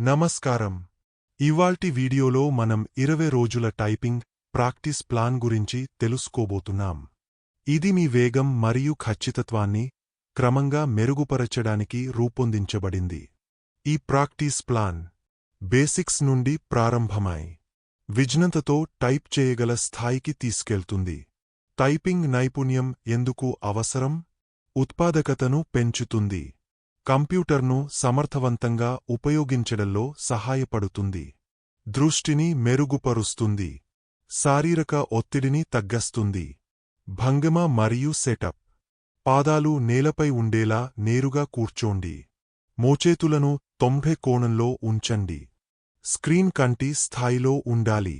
నమస్కారం. ఇవాల్టి వీడియోలో మనం ఇరవై రోజుల టైపింగ్ ప్రాక్టీస్ ప్లాన్ గురించి తెలుసుకోబోతున్నాం. ఇది మీ వేగం మరియు ఖచ్చితత్వాన్ని క్రమంగా మెరుగుపరచడానికి రూపొందించబడింది. ఈ ప్రాక్టీస్ ప్లాన్ బేసిక్స్ నుండి ప్రారంభమై విజ్ఞతతో టైప్ చేయగల స్థాయికి తీసుకెళ్తుంది. టైపింగ్ నైపుణ్యం ఎందుకు అవసరం? ఉత్పాదకతను పెంచుతుంది. కంప్యూటర్ను సమర్థవంతంగా ఉపయోగించడంలో సహాయపడుతుంది. దృష్టిని మెరుగుపరుస్తుంది. శారీరక ఒత్తిడిని తగ్గస్తుంది. భంగిమ మరియు సెటప్. పాదాలు నేలపై ఉండేలా నేరుగా కూర్చోండి. మోచేతులను తొంభై కోణంలో ఉంచండి. స్క్రీన్ కంటి స్థాయిలో ఉండాలి.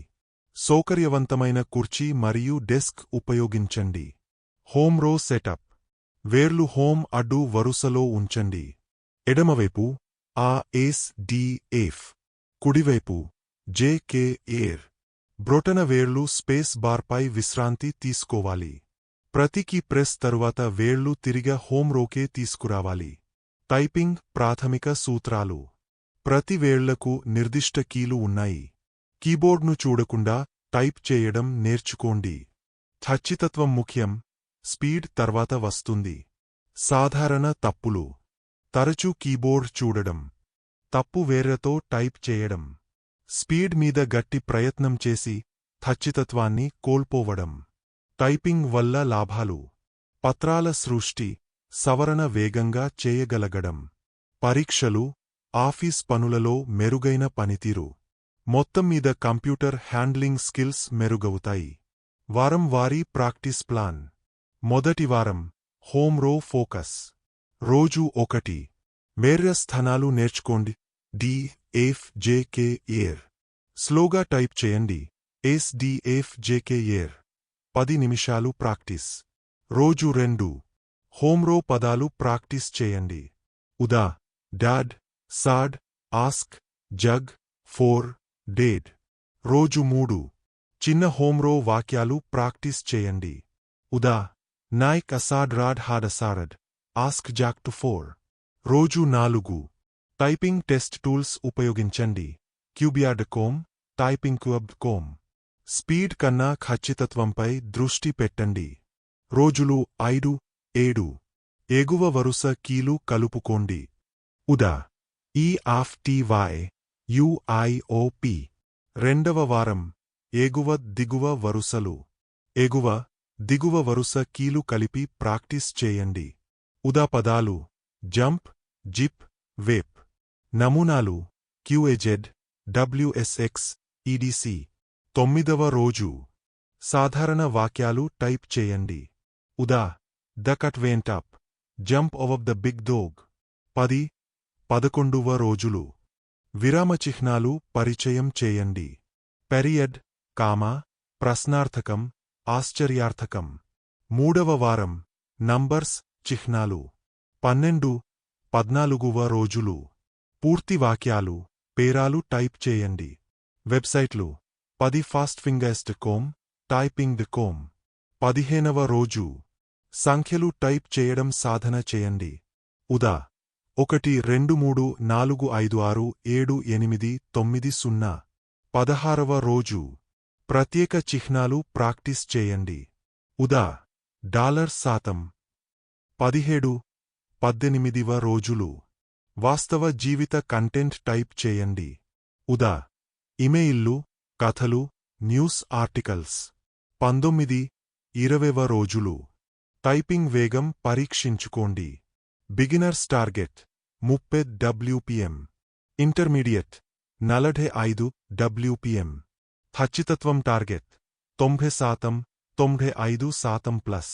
సౌకర్యవంతమైన కుర్చీ మరియు డెస్క్ ఉపయోగించండి. హోమ్రో సెటప్. వేర్లు హోమ్ అడ్డు వరుసలో ఉంచండి. ఎడమవైపు ఆ ఏస్ డి ఎఫ్ కుడివైపు జేకే ఏర్. బ్రొటన వేర్లు స్పేస్ బార్పై విశ్రాంతి తీసుకోవాలి. ప్రతికి ప్రెస్ తరువాత వేళ్ళు తిరిగ హోమ్ రోకే తీసుకురావాలి. టైపింగ్ ప్రాథమిక సూత్రాలు. ప్రతి వేళ్ళకు నిర్దిష్ట కీలు ఉన్నాయి. కీబోర్డ్ను చూడకుండా టైప్ చేయడం నేర్చుకోండి. ఖచ్చితత్వం ముఖ్యం. స్పీడ్ తర్వాత వస్తుంది. సాధారణ తప్పులు. తరచూ కీబోర్డ్ చూడడం. తప్పు వేర్రతో టైప్ చేయడం. స్పీడ్ మీద గట్టి ప్రయత్నం చేసి ఖచ్చితత్వాన్ని కోల్పోవడం. టైపింగ్ వల్ల లాభాలు. పత్రాల సృష్టి. సవరణ వేగంగా చేయగలగడం. పరీక్షలు. ఆఫీస్ పనులలో మెరుగైన పనితీరు. మొత్తం మీద కంప్యూటర్ హ్యాండ్లింగ్ స్కిల్స్ మెరుగవుతాయి. వారం వారీ ప్రాక్టీస్ ప్లాన్. మొదటి వారం హోమ్ రో ఫోకస్. రోజు ఒకటి. మేర్య స్థానాలు నేర్చుకోండి. డి ఎఫ్ జేకే ఏర్ స్లోగా టైప్ చేయండి. S D F J K ఏర్ పది నిమిషాలు ప్రాక్టీస్. రోజు రెండు. హోమ్రో పదాలు ప్రాక్టీస్ చేయండి. ఉదా dad sad ask jug for dead. రోజు మూడు. చిన్న హోమ్రో వాక్యాలు ప్రాక్టీస్ చేయండి. ఉదా Naik a sad rad had a salad ask jack to four రోజు నాలుగు టైపింగ్ టెస్ట్ టూల్స్ ఉపయోగించండి క్యూబియాడ్ com typing cube com speed కన్నా ఖచ్చితత్వంపై దృష్టి పెట్టండి రోజులు ఐదు ఏడు ఎగువ వరుస కీలు కలుపుకోండి ఉదా ఈ ఆఫ్ టీవై యుఐఓపి రెండవ వారం ఎగువ దిగువ వరుసలు ఎగువ దిగువ వరుస కీలు కలిపి ప్రాక్టీస్ చేయండి. ఉదా పదాలు జంప్ జిప్ వేప్. నమూనాలు క్యూఏజెడ్ డబ్ల్యూఎస్ఎక్స్ ఈడిసి. తొమ్మిదవ రోజు. సాధారణ వాక్యాలు టైప్ చేయండి. ఉదా the cut వేంటాప్ jump over the big dog పది పదకొండువ రోజులు. విరామ చిహ్నాలు పరిచయం చేయండి. పెరియడ్ కామా ప్రశ్నార్థకం ఆశ్చర్యార్థకం. మూడవ వారం నంబర్స్ చిహ్నాలు. పన్నెండు పద్నాలుగువ రోజులు. పూర్తి వాక్యాలు పేరాలు టైప్ చేయండి. వెబ్సైట్లు పది fast fingers com typing the com. పదిహేనవ రోజు. సంఖ్యలు టైప్ చేయడం సాధన చేయండి. ఉదా. ఒకటి రెండు మూడు నాలుగు ఐదు ఆరు ఏడు ఎనిమిది తొమ్మిది సున్నా. పదహారవ రోజు. ప్రత్యేక చిహ్నాలు ప్రాక్టీస్ చేయండి. ఉదా డాలర్ శాతం. పదిహేడు పద్దెనిమిదివ రోజులు. వాస్తవ జీవిత కంటెంట్ టైప్ చేయండి. ఉదా ఇమెయిల్లు కథలు న్యూస్ ఆర్టికల్స్. పంతొమ్మిది ఇరవైవ రోజులు. టైపింగ్ వేగం పరీక్షించుకోండి. బిగినర్స్ టార్గెట్ ముప్పై డబ్ల్యూపీఎం ఇంటర్మీడియట్ నలభై ఐదు డబ్ల్యూపీఎం ఖచ్చితత్వం టార్గెట్. తొంభై శాతం తొంభై ఐదు శాతం ప్లస్.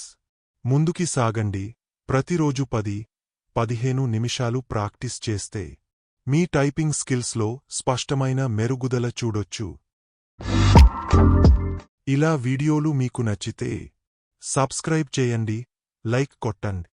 ముందుకి సాగండి. ప్రతిరోజు పది పదిహేను నిమిషాలు ప్రాక్టీస్ చేస్తే. మీ టైపింగ్ స్కిల్స్లో స్పష్టమైన మెరుగుదల చూడొచ్చు. ఇలా వీడియోలు మీకు నచ్చితే సబ్స్క్రైబ్ చేయండి లైక్ కొట్టండి.